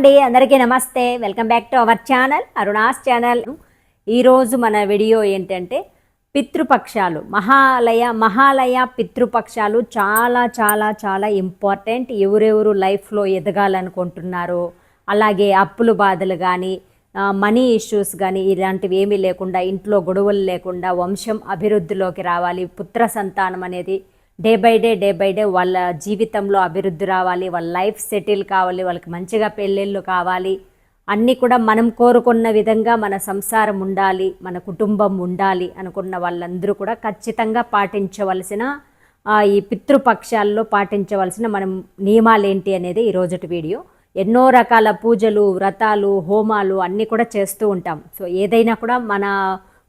అండి అందరికీ నమస్తే. Welcome back to our channel Aruna's channel ఈరోజు మన వీడియో ఏంటంటే పితృపక్షాలు మహాలయ మహాలయ పితృపక్షాలు చాలా చాలా చాలా ఇంపార్టెంట్ ఎవరెవరు లైఫ్లో ఎదగాలనుకుంటున్నారో అలాగే అప్పులు బాధలు కానీ మనీ ఇష్యూస్ కానీ ఇలాంటివి ఏమీ లేకుండా ఇంట్లో గొడవలు లేకుండా వంశం అభివృద్ధిలోకి రావాలి పుత్ర సంతానం అనేది day by day day by day వాళ్ళ జీవితంలో అభివృద్ధి రావాలి వాళ్ళ లైఫ్ సెటిల్ కావాలి వాళ్ళకి మంచిగా పెళ్ళిళ్ళు కావాలి. అన్నీ కూడా మనం కోరుకున్న విధంగా మన సంసారం ఉండాలి మన కుటుంబం ఉండాలి అనుకున్న వాళ్ళందరూ కూడా ఖచ్చితంగా పాటించవలసిన ఈ పితృపక్షాల్లో పాటించవలసిన మనం నియమాలు ఏంటి అనేది ఈ రోజుటి వీడియో. ఎన్నో రకాల పూజలు వ్రతాలు హోమాలు అన్నీ కూడా చేస్తూ ఉంటాం. సో ఏదైనా కూడా మన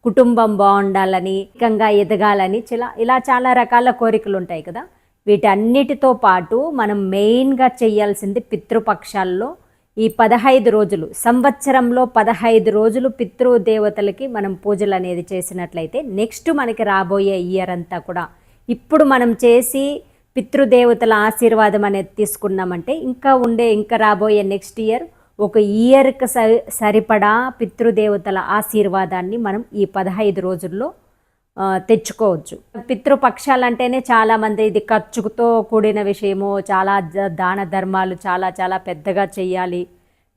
కుటుంబం బాగుండాలని ఏకంగా ఎదగాలని చిలా ఇలా చాలా రకాల కోరికలు ఉంటాయి కదా. వీటన్నిటితో పాటు మనం మెయిన్గా చేయాల్సింది పితృపక్షాల్లో ఈ పదహైదు రోజులు సంవత్సరంలో పదహైదు రోజులు పితృదేవతలకి మనం పూజలు అనేది చేసినట్లయితే నెక్స్ట్ మనకి రాబోయే ఇయర్ అంతా కూడా ఇప్పుడు మనం చేసి పితృదేవతల ఆశీర్వాదం అనేది తీసుకున్నామంటే ఇంకా ఉండే ఇంకా రాబోయే నెక్స్ట్ ఇయర్ ఒక ఇయర్కి స సరిపడా పితృదేవతల ఆశీర్వాదాన్ని మనం ఈ పదహైదు రోజుల్లో తెచ్చుకోవచ్చు. పితృపక్షాలు అంటేనే చాలామంది ఇది ఖర్చుతో కూడిన విషయము చాలా దాన ధర్మాలు చాలా చాలా పెద్దగా చేయాలి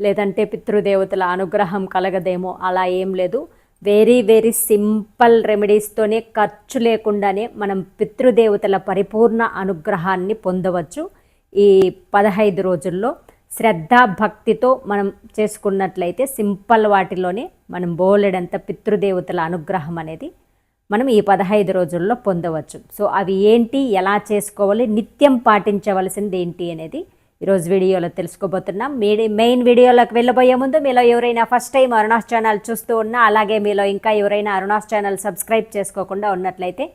లేదంటే పితృదేవతల అనుగ్రహం కలగదేమో అలా ఏం లేదు. వెరీ వెరీ సింపుల్ రెమెడీస్తోనే ఖర్చు లేకుండానే మనం పితృదేవతల పరిపూర్ణ అనుగ్రహాన్ని పొందవచ్చు ఈ పదహైదు రోజుల్లో. శ్రద్ధ భక్తితో మనం చేసుకున్నట్లయితే సింపుల్ వాటిలోనే మనం బోలెడంత పితృదేవతల అనుగ్రహం అనేది మనం ఈ పదహైదు రోజుల్లో పొందవచ్చు. సో అవి ఏంటి? ఎలా చేసుకోవాలి? నిత్యం పాటించవలసింది ఏంటి అనేది ఈరోజు వీడియోలో తెలుసుకోబోతున్నాం. మీ మెయిన్ వీడియోలోకి వెళ్ళబోయే ముందు మీలో ఎవరైనా ఫస్ట్ టైం అరుణాస్ ఛానల్ చూస్తూ ఉన్నా అలాగే మీలో ఇంకా ఎవరైనా అరుణాస్ ఛానల్ సబ్స్క్రైబ్ చేసుకోకుండా ఉన్నట్లయితే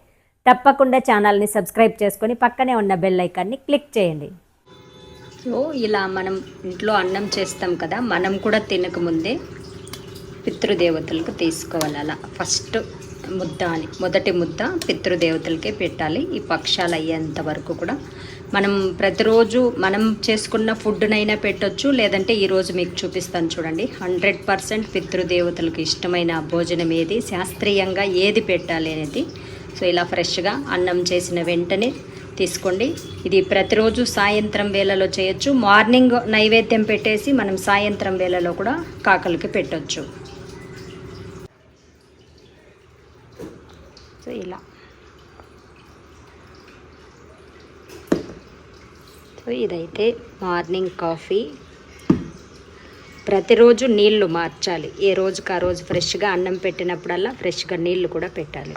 తప్పకుండా ఛానల్ని సబ్స్క్రైబ్ చేసుకొని పక్కనే ఉన్న బెల్ ఐకాన్ని క్లిక్ చేయండి. సో ఇలా మనం ఇంట్లో అన్నం చేస్తాం కదా మనం కూడా తినకముందే పితృదేవతలకు తీసుకోవాలి అలా. ఫస్ట్ ముద్ద అని మొదటి ముద్ద పితృదేవతలకే పెట్టాలి. ఈ పక్షాలు అయ్యేంత వరకు కూడా మనం ప్రతిరోజు మనం చేసుకున్న ఫుడ్నైనా పెట్టొచ్చు లేదంటే ఈరోజు మీకు చూపిస్తాను చూడండి. హండ్రెడ్ పర్సెంట్ పితృదేవతలకు ఇష్టమైన భోజనం ఏది? శాస్త్రీయంగా ఏది పెట్టాలి అనేది. సో ఇలా ఫ్రెష్గా అన్నం చేసిన వెంటనే తీసుకోండి. ఇది ప్రతిరోజు సాయంత్రం వేళలో చేయొచ్చు. మార్నింగ్ నైవేద్యం పెట్టేసి మనం సాయంత్రం వేళలో కూడా కాకలకి పెట్టొచ్చు. సో ఇలా. సో ఇదైతే మార్నింగ్ కాఫీ. ప్రతిరోజు నీళ్ళు మార్చాలి. ఏ రోజుకి ఆ రోజు ఫ్రెష్గా అన్నం పెట్టినప్పుడల్లా ఫ్రెష్గా నీళ్ళు కూడా పెట్టాలి.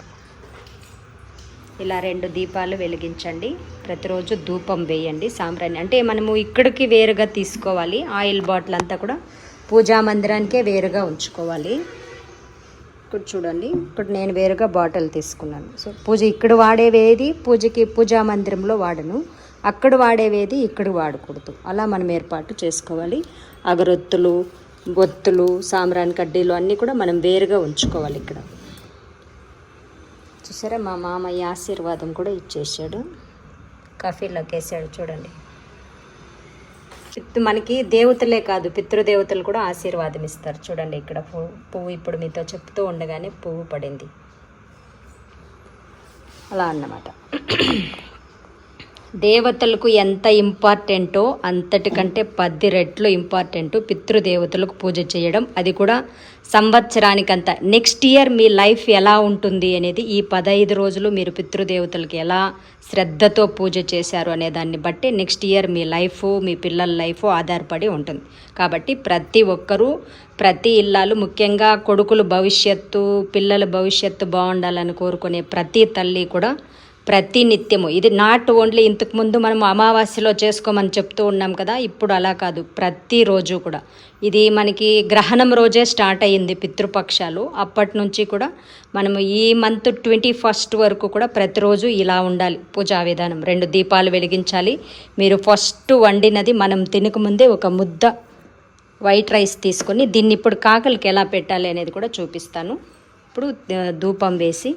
ఇలా రెండు దీపాలు వెలిగించండి. ప్రతిరోజు ధూపం వేయండి సాంబ్రాణి. అంటే మనము ఇక్కడికి వేరుగా తీసుకోవాలి. ఆయిల్ బాటిల్ అంతా కూడా పూజా మందిరానికే వేరుగా ఉంచుకోవాలి. ఇక్కడ చూడండి ఇప్పుడు నేను వేరుగా బాటిల్ తీసుకున్నాను. సో పూజ ఇక్కడ వాడేవేది? పూజకి పూజా మందిరంలో వాడను. అక్కడ వాడేవేది? ఇక్కడ వాడకూడదు. అలా మనం ఏర్పాటు చేసుకోవాలి. అగరొత్తులు బొత్తులు సాంబ్రాణి కడ్డీలు అన్నీ కూడా మనం వేరుగా ఉంచుకోవాలి ఇక్కడ. చూసారా? మా మామయ్య ఆశీర్వాదం కూడా ఇచ్చేసాడు కాఫీలోకి వేసాడు చూడండి. మనకి దేవతలే కాదు పితృదేవతలు కూడా ఆశీర్వాదం ఇస్తారు. చూడండి ఇక్కడ పువ్వు పువ్వు ఇప్పుడు మీతో చెప్తూ ఉండగానే పువ్వు పడింది. అలా అన్నమాట. దేవతలకు ఎంత ఇంపార్టెంటో అంతటికంటే పది రెట్లు ఇంపార్టెంట్ పితృదేవతలకు పూజ చేయడం. అది కూడా సంవత్సరానికంత. నెక్స్ట్ ఇయర్ మీ లైఫ్ ఎలా ఉంటుంది అనేది ఈ పదహైదు రోజులు మీరు పితృదేవతలకు ఎలా శ్రద్ధతో పూజ చేశారు అనే దాన్ని బట్టి నెక్స్ట్ ఇయర్ మీ లైఫ్ మీ పిల్లల లైఫ్ ఆధారపడి ఉంటుంది. కాబట్టి ప్రతి ఒక్కరూ ప్రతి ఇల్లాలు ముఖ్యంగా కొడుకులు భవిష్యత్తు పిల్లల భవిష్యత్తు బాగుండాలని కోరుకునే ప్రతి తల్లి కూడా ప్రతి నిత్యము. ఇది నాట్ ఓన్లీ ఇంతకుముందు మనం అమావాస్యలో చేసుకోమని చెప్తూ ఉన్నాం కదా ఇప్పుడు అలా కాదు. ప్రతిరోజు కూడా. ఇది మనకి గ్రహణం రోజే స్టార్ట్ అయ్యింది పితృపక్షాలు. అప్పటి నుంచి కూడా మనము ఈ మంత్ ట్వంటీ ఫస్ట్ వరకు కూడా ప్రతిరోజు ఇలా ఉండాలి. పూజా విధానం. రెండు దీపాలు వెలిగించాలి. మీరు ఫస్ట్ వండినది మనం తినకముందే ఒక ముద్ద వైట్ రైస్ తీసుకొని దీన్ని ఇప్పుడు కాకలికి ఎలా పెట్టాలి అనేది కూడా చూపిస్తాను. ఇప్పుడు ధూపం వేసి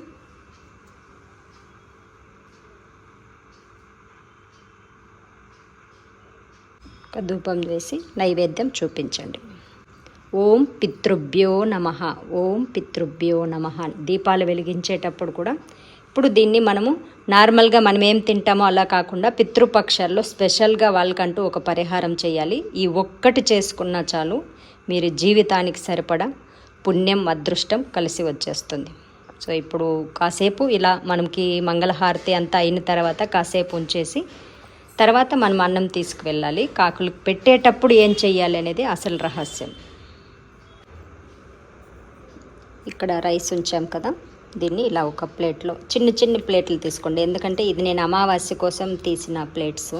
ధూపం వేసి నైవేద్యం చూపించండి. ఓం పితృభ్యో నమ ఓం పితృభ్యో నమ దీపాలు వెలిగించేటప్పుడు కూడా ఇప్పుడు దీన్ని మనము నార్మల్గా మనం ఏం తింటామో అలా కాకుండా పితృపక్షాల్లో స్పెషల్గా వాళ్ళకంటూ ఒక పరిహారం చేయాలి. ఈ ఒక్కటి చేసుకున్నా చాలు మీరు జీవితానికి సరిపడా పుణ్యం అదృష్టం కలిసి వచ్చేస్తుంది. సో ఇప్పుడు కాసేపు ఇలా మనకి మంగళహారతి అంతా అయిన తర్వాత కాసేపు ఉంచేసి తర్వాత మనం అన్నం తీసుకువెళ్ళాలి. కాకులు పెట్టేటప్పుడు ఏం చెయ్యాలి అనేది అసలు రహస్యం. ఇక్కడ రైస్ ఉంచాం కదా దీన్ని ఇలా ఒక ప్లేట్లో చిన్న చిన్న ప్లేట్లు తీసుకోండి. ఎందుకంటే ఇది నేను అమావాస్య కోసం తీసిన ప్లేట్స్.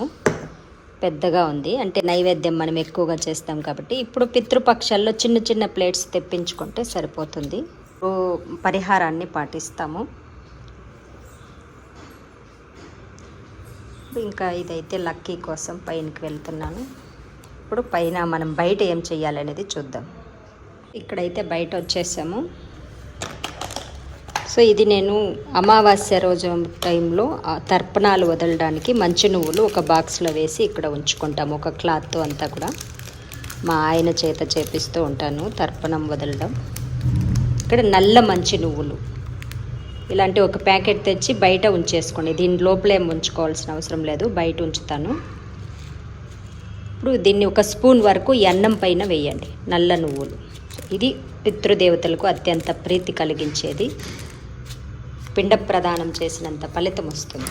పెద్దగా ఉంది. అంటే నైవేద్యం మనం ఎక్కువగా చేస్తాం కాబట్టి ఇప్పుడు పితృపక్షాల్లో చిన్న చిన్న ప్లేట్స్ తెప్పించుకుంటే సరిపోతుంది. పరిహారాన్ని పాటిస్తాము. ఇంకా ఇదైతే లక్కీ కోసం పైనకి వెళ్తున్నాను. ఇప్పుడు పైన మనం బయట ఏం చేయాలనేది చూద్దాం. ఇక్కడైతే బయట వచ్చేసాము. సో ఇది నేను అమావాస్య రోజు టైంలో తర్పణాలు వదలడానికి మంచి నువ్వులు ఒక బాక్స్లో వేసి ఇక్కడ ఉంచుకుంటాము. ఒక క్లాత్ అంతా కూడా మా ఆయన చేత చేపిస్తూ ఉంటాను తర్పణం వదలడం. ఇక్కడ నల్ల మంచి నువ్వులు. ఇలాంటి ఒక ప్యాకెట్ తెచ్చి బయట ఉంచేసుకోండి. దీని లోపలేం ఉంచుకోవాల్సిన అవసరం లేదు. బయట ఉంచుతాను. ఇప్పుడు దీన్ని ఒక స్పూన్ వరకు అన్నం పైన వేయండి. నల్ల నువ్వులు. ఇది పితృదేవతలకు అత్యంత ప్రీతి కలిగించేది. పిండ ప్రదానం చేసినంత ఫలితం వస్తుంది.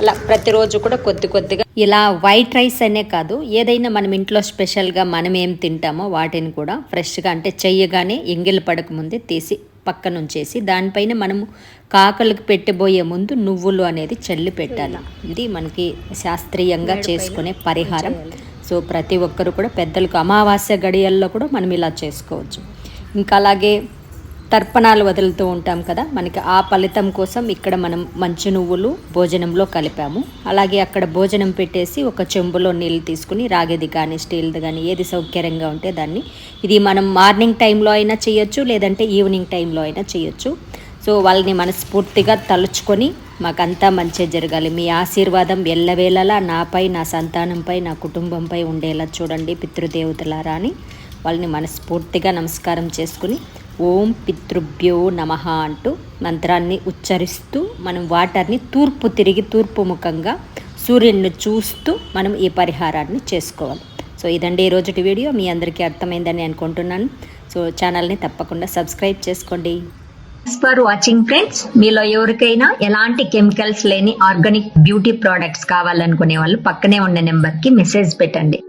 అలా ప్రతిరోజు కూడా కొద్ది కొద్దిగా ఇలా వైట్ రైస్ అనే కాదు ఏదైనా మనం ఇంట్లో స్పెషల్గా మనం ఏం తింటామో వాటిని కూడా ఫ్రెష్గా అంటే చెయ్యగానే ఎంగిల్ పడకముందే తీసి పక్కన ఉంచేసి దానిపైన మనము కాకలకు పెట్టబోయే ముందు నువ్వులు అనేది చల్లి పెట్టాలి. ఇది మనకి శాస్త్రీయంగా చేసుకునే పరిహారం. సో ప్రతి ఒక్కరు కూడా పెద్దలకు అమావాస్య గడియల్లో కూడా మనం ఇలా చేసుకోవచ్చు. ఇంకా అలాగే తర్పణాలు వదులుతూ ఉంటాం కదా. మనకి ఆ ఫలితం కోసం ఇక్కడ మనం మంచి నువ్వులు భోజనంలో కలిపాము. అలాగే అక్కడ భోజనం పెట్టేసి ఒక చెంబులో నీళ్ళు తీసుకుని రాగేది కానీ స్టీల్ది కానీ ఏది సౌకర్యంగా ఉంటే దాన్ని ఇది మనం మార్నింగ్ టైంలో అయినా చేయొచ్చు లేదంటే ఈవినింగ్ టైంలో అయినా చేయొచ్చు. సో వాళ్ళని మనస్ఫూర్తిగా తలుచుకొని మాకంతా మంచి జరగాలి. మీ ఆశీర్వాదం ఎల్లవేళలా నాపై నా సంతానంపై నా కుటుంబంపై ఉండేలా చూడండి పితృదేవతలారా అని వాళ్ళని మనస్ఫూర్తిగా నమస్కారం చేసుకుని ఓం పితృభ్యో నమ అంటూ మంత్రాన్ని ఉచ్చరిస్తూ మనం వాటర్ని తూర్పు తిరిగి తూర్పు ముఖంగా సూర్యుడిని చూస్తూ మనం ఈ పరిహారాన్ని చేసుకోవాలి. సో ఇదండి ఈ వీడియో. మీ అందరికీ అర్థమైందని అనుకుంటున్నాను. సో ఛానల్ని తప్పకుండా సబ్స్క్రైబ్ చేసుకోండి. థ్యాంక్స్ ఫర్ వాచింగ్ ఫ్రెండ్స్ మీలో ఎవరికైనా ఎలాంటి కెమికల్స్ లేని ఆర్గానిక్ బ్యూటీ ప్రోడక్ట్స్ కావాలనుకునే వాళ్ళు పక్కనే ఉన్న నెంబర్కి మెసేజ్ పెట్టండి.